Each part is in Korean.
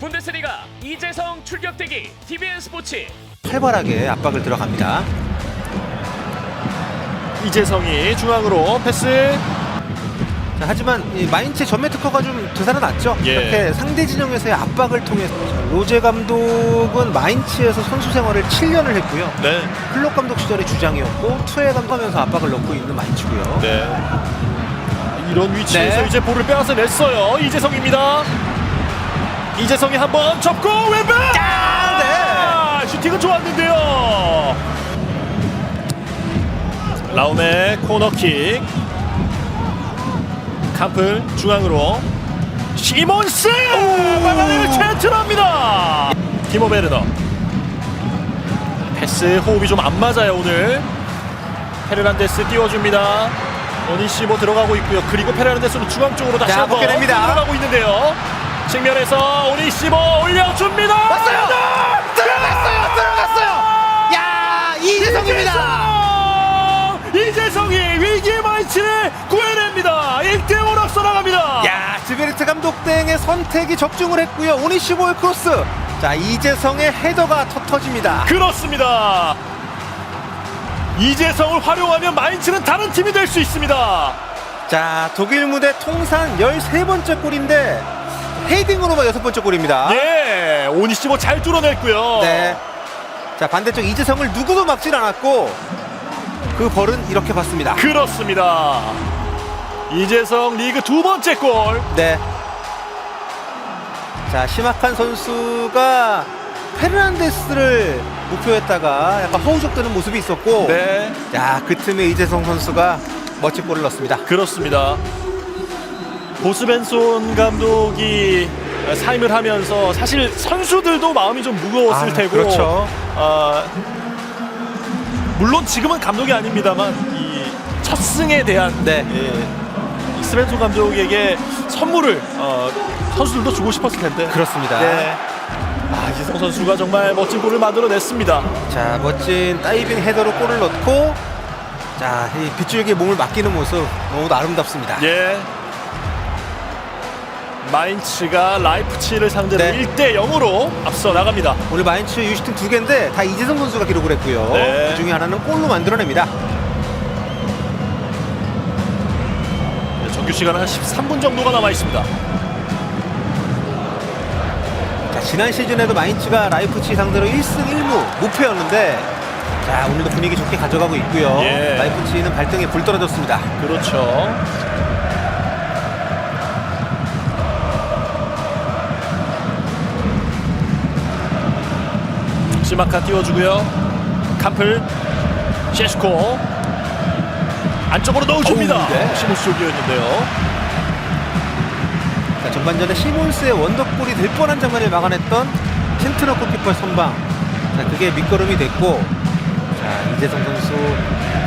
분데스리가 이재성 출격대기 TVN 스포츠 활발하게 압박을 들어갑니다. 이재성이 중앙으로 패스. 자, 하지만 이 마인츠의 전매 특허가 좀 되살아났죠. 예. 이렇게 상대 진영에서의 압박을 통해서 자, 로제 감독은 마인츠에서 선수 생활을 7년을 했고요. 네. 클럽 감독 시절의 주장이었고 투에 감독하면서 압박을 넣고 있는 마인츠고요. 네. 이런 위치에서 네. 이제 볼을 빼앗아 냈어요. 이재성입니다. 이재성이 한번 접고 왼발. 아, 슈팅은 좋았는데요. 라움의 코너킥. 캄플 중앙으로 시몬스 막아내는 채트랍니다. 티모 베르너. 패스 호흡이 좀 안 맞아요 오늘. 페르난데스 띄워줍니다. 오니시모 들어가고 있고요. 그리고 페르난데스는 중앙 쪽으로 다시 자, 한번. 들어가고 있는데요. 측면에서 오니시모 올려줍니다. 왔어요! 들어갔어요! 들어갔어요! 야 이재성입니다! 이재성이 위기의 마이치를 구해냅니다. 1대5로 앞서 나갑니다. 야 지베르트 감독 등의 선택이 적중을 했고요. 오니시보의 크로스. 자 이재성의 헤더가 터터집니다. 그렇습니다. 이재성을 활용하면 마인츠는 다른 팀이 될 수 있습니다. 자 독일 무대 통산 13번째 골인데 헤딩으로만 여섯 번째 골입니다. 예, 오니시모 잘 뚫어냈고요. 네. 자 반대쪽 이재성을 누구도 막질 않았고 그 벌은 이렇게 봤습니다. 그렇습니다. 이재성 리그 두 번째 골. 네. 자 심학한 선수가 페르난데스를 목표했다가 약간 허우적대는 모습이 있었고 네, 야그 틈에 이재성 선수가 멋진 골을 넣습니다. 그렇습니다. 보스벤손 감독이 사임을 하면서 사실 선수들도 마음이 좀 무거웠을 아, 테고 그렇죠. 아, 물론 지금은 감독이 아닙니다만 이 첫 승에 대한 네. 예, 이 스벤손 감독에게 선물을 어, 선수들도 주고 싶었을 텐데 그렇습니다. 네. 아, 이재성 선수가 정말 멋진 골을 만들어냈습니다. 자 멋진 다이빙 헤더로 골을 넣고 자 이 빗줄기에 몸을 맡기는 모습 너무 아름답습니다. 예. 마인츠가 라이프치히를 상대로 네. 1대 0으로 앞서 나갑니다. 오늘 마인츠 유슈팅 두 개인데 다 이재성 선수가 기록을 했고요. 네. 그 중에 하나는 골로 만들어냅니다. 네, 정규 시간은 한 13분 정도가 남아 있습니다. 자 지난 시즌에도 마인츠가 라이프치 상대로 1승 1무 무패였는데 자 오늘도 분위기 좋게 가져가고 있고요. 예. 라이프치는 발등에 불 떨어졌습니다. 그렇죠. 시마카 띄워주고요. 캄플, 셰스코 안쪽으로 넣어줍니다. 어우, 네. 시모스 쪽이었는데요. 자, 전반전에 시몬스의 원더골이 될 뻔한 장면을 막아냈던 켄트너 골키퍼의 선방. 자, 그게 밑거름이 됐고, 자, 이재성 선수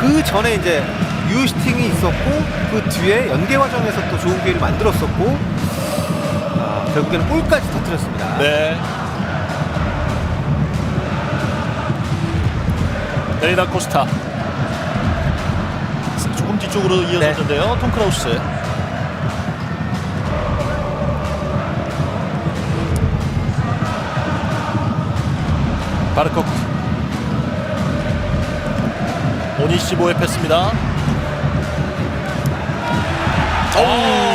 그 전에 이제 유슈팅이 있었고, 그 뒤에 연계 과정에서 또 좋은 기회를 만들었었고, 아, 결국에는 골까지 터뜨렸습니다. 네. 레이나 코스타 조금 뒤쪽으로 이어졌는데요. 톰 크라우스 바르코크 오니시보의 패스입니다. 오,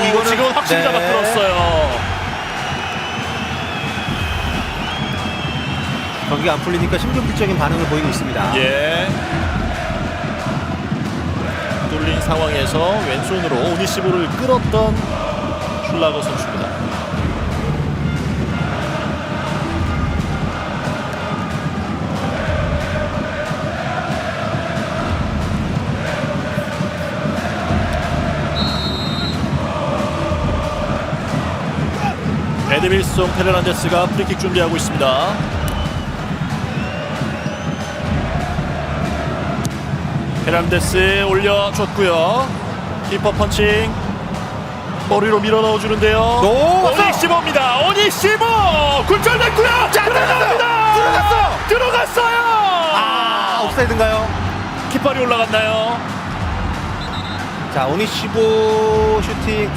이거 이거는- 지금 확실히 네. 잡아들었어요. 경기가 안 풀리니까 심근필적인 반응을 보이고 있습니다. 예. 뚫린 상황에서 왼손으로 오니시보를 끌었던 슐라거 선수입니다. 에드밀송 페르난데스가 프리킥 준비하고 있습니다. 페란데스 올려줬고요. 키퍼 펀칭 머리로 밀어 넣어주는데요. 오, 오니시모입니다. 오니시모 굴절됐고요. 자, 들어갑니다. 들어갔어요. 들어갔어요. 아, 옵사이드인가요? 깃발이 올라갔나요? 자, 오니시보 슈팅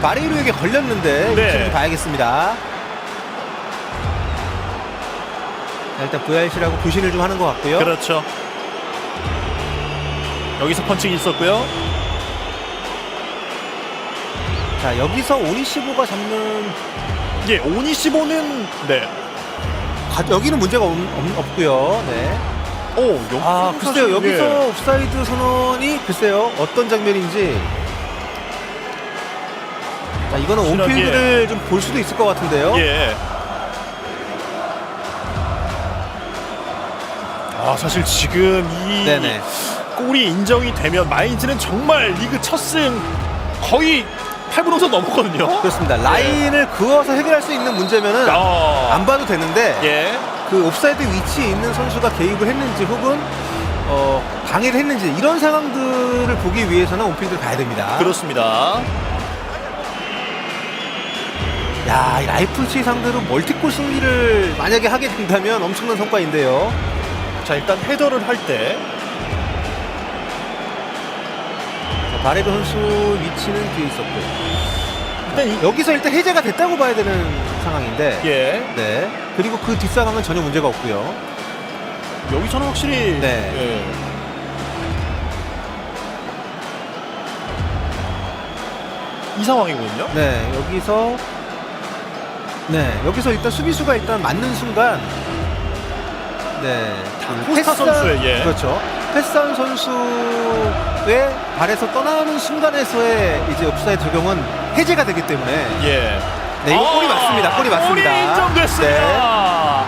마레이로에게 걸렸는데 네. 네. 봐야겠습니다. 자, 일단 VRC라고 부신을 좀 하는 것 같고요. 그렇죠. 여기서 펀칭이 있었고요. 자 여기서 오니시보가 잡는 예, 오니시보는 네. 가- 여기는 문제가 없, 고요 네. 오, 여기 아 글쎄요 사실, 여기서 예. 옵사이드 선언이 글쎄요 어떤 장면인지 자 이거는 확실하게. 온필드를 좀 볼 수도 있을 것 같은데요. 예. 아, 사실 지금 이 네네. 골이 인정이 되면 마인즈는 정말 리그 첫승 거의 8분호선 넘었거든요. 그렇습니다. 라인을 그어서 해결할 수 있는 문제면은 아, 안 봐도 되는데 예. 그 옵사이드 위치에 있는 선수가 개입을 했는지 혹은 어, 방해를 했는지 이런 상황들을 보기 위해서는 온필드를 봐야 됩니다. 그렇습니다. 야, 이 라이프치 상대로 멀티골 승리를 만약에 하게 된다면 엄청난 성과인데요. 자, 일단 헤더를 할 때 바레르 선수 위치는 뒤에 있었고 일단 이, 여기서 일단 해제가 됐다고 봐야 되는 상황인데 예. 네. 그리고 그 뒷상황은 전혀 문제가 없고요. 여기서는 확실히 네. 예. 이 상황이거든요. 네, 여기서 네, 여기서 일단 수비수가 일단 맞는 순간 네, 그 코스타 선수의, 예. 그렇죠. 패스한 선수의 발에서 떠나는 순간에서의 이제 옵사이드 적용은 해제가 되기 때문에 예. 네, 이거 골이 맞습니다. 골이 맞습니다. 골이 네. 인정됐습니다.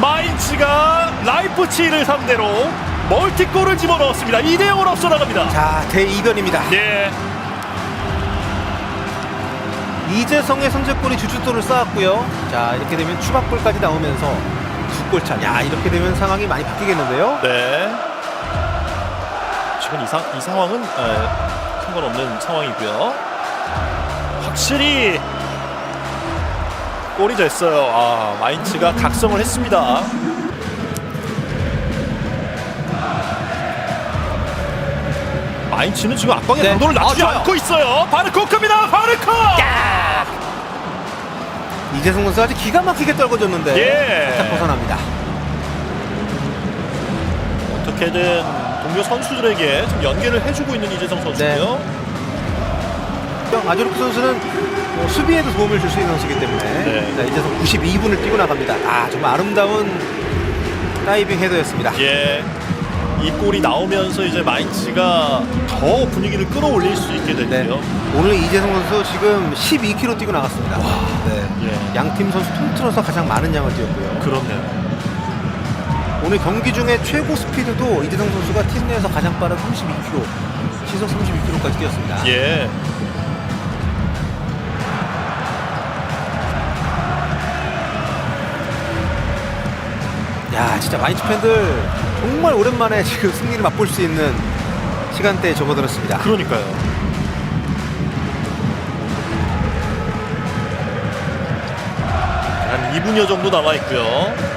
마인츠가 라이프치히를 상대로 멀티골을 집어넣었습니다. 2대 0으로 앞서 나갑니다. 자, 대이변입니다. 예. 이재성의 선제골이 주주도를 쌓았고요. 자, 이렇게 되면 추가골까지 나오면서 두 골차. 야, 이렇게 되면 상황이 많이 바뀌겠는데요. 네. 지금 이, 상, 이 상황은 에, 상관없는 상황이고요. 확실히 골이 됐어요. 아, 마인츠가 각성을 했습니다. 마인츠는 지금 압박의 네. 강도를 낮추지 아. 않고 있어요. 바르코크입니다. 바르코! 이재성 선수 아주 기가 막히게 떨궈줬는데 예. 살짝 벗어납니다. 어떻게든 동료 선수들에게 좀 연계를 해주고 있는 이재성 선수고요. 아조르크 선수는 뭐 수비에도 도움을 줄 수 있는 선수이기 때문에 네. 자, 이재성 92분을 뛰고 나갑니다. 아 정말 아름다운 다이빙 헤더였습니다. 예. 이 골이 나오면서 이제 마인츠가 더 분위기를 끌어올릴 수 있게 네. 되고요. 오늘 이재성 선수 지금 12km 뛰고 나갔습니다. 네. 예. 양팀 선수 통틀어서 가장 많은 양을 뛰었고요. 그렇네요. 오늘 경기 중에 최고 스피드도 이재성 선수가 팀 내에서 가장 빠른 32km, 시속 32km까지 뛰었습니다. 예. 야, 진짜 마인츠 팬들 정말 오랜만에 지금 승리를 맛볼 수 있는 시간대에 접어들었습니다. 그러니까요. 한 2분여 정도 남아 있고요.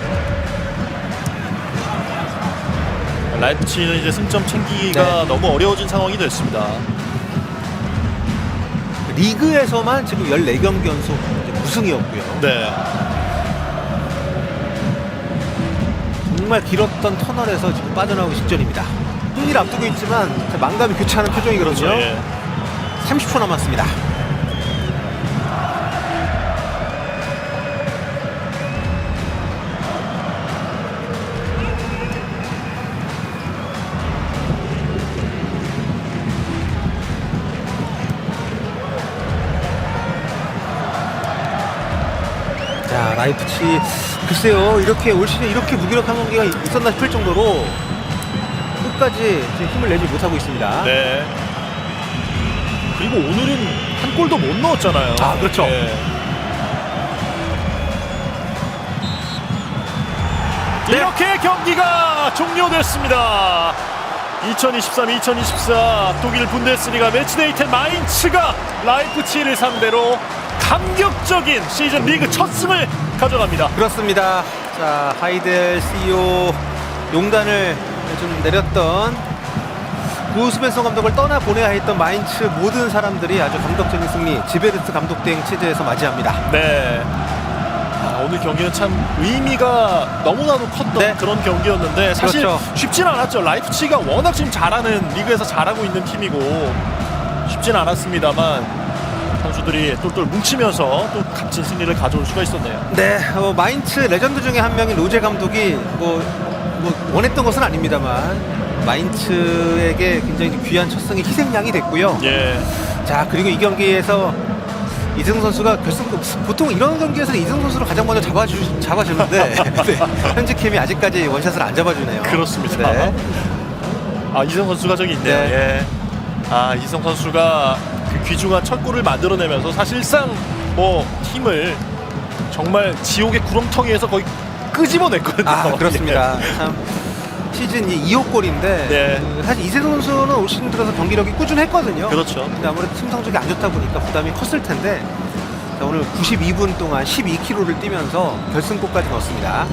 라이프치히는 이제 승점 챙기기가 네. 너무 어려워진 상황이 됐습니다. 리그에서만 지금 14경기 연속 무승이었고요. 네. 정말 길었던 터널에서 지금 빠져나오기 직전입니다. 승리를 앞두고 있지만 망감이 교차하는 표정이거든요. 예. 30초 남았습니다. 라이프치 글쎄요 이렇게 올 시즌 이렇게 무기력한 경기가 있었나 싶을 정도로 끝까지 지금 힘을 내지 못하고 있습니다. 네. 그리고 오늘은 한 골도 못 넣었잖아요. 아, 그렇죠. 예. 네. 이렇게 경기가 종료됐습니다. 2023-2024 독일 분데스리가 매치데이 10 마인츠가 라이프치히를 상대로 감격적인 시즌 리그 첫 승을 가져갑니다. 그렇습니다. 자 하이델 CEO 용단을 좀 내렸던 구스벤son 감독을 떠나 보내야 했던 마인츠 모든 사람들이 아주 감격적인 승리 지베르트 감독 대행 체제에서 맞이합니다. 네. 아, 오늘 오늘 경기는 참 의미가 너무나도 컸던 네. 그런 경기였는데 사실 그렇죠. 쉽진 않았죠. 라이프치가 워낙 지금 잘하는 리그에서 잘하고 있는 팀이고 쉽진 않았습니다만 선수들이 똘똘 뭉치면서 또 값진 승리를 가져올 수가 있었네요. 네, 어, 마인츠 레전드 중에 한 명인 로제 감독이 뭐, 뭐 원했던 것은 아닙니다만 마인츠에게 굉장히 귀한 첫 승이 희생양이 됐고요. 예. 자 그리고 이 경기에서 이승 선수가 결승 보통 이런 경기에서 이승 선수를 가장 먼저 잡아주 잡아주는데 네, 현지 캠이 아직까지 원샷을 안 잡아주네요. 그렇습니다. 네. 아 이성 선수가 저기 있네요. 네. 예. 아 이성 선수가 그 귀중한 첫 골을 만들어내면서 사실상 뭐 팀을 정말 지옥의 구렁텅이에서 거의 끄집어냈거든요. 아 그렇습니다. 참 시즌 2호 골인데 네. 그 사실 이세동 선수는 올 시즌 들어서 경기력이 꾸준했거든요. 예. 그렇죠. 근데 아무래도 팀 성적이 안 좋다 보니까 부담이 컸을 텐데 자, 오늘 92분 동안 12km를 뛰면서 결승골까지 넣었습니다.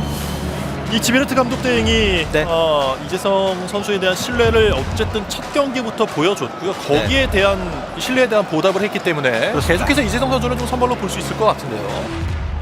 이 지베르트 감독 대행이 네. 어, 이재성 선수에 대한 신뢰를 어쨌든 첫 경기부터 보여줬고요. 거기에 대한 신뢰에 대한 보답을 했기 때문에 네. 그렇습니다. 계속해서 이재성 선수는 좀 선발로 볼 수 있을 것 같은데요.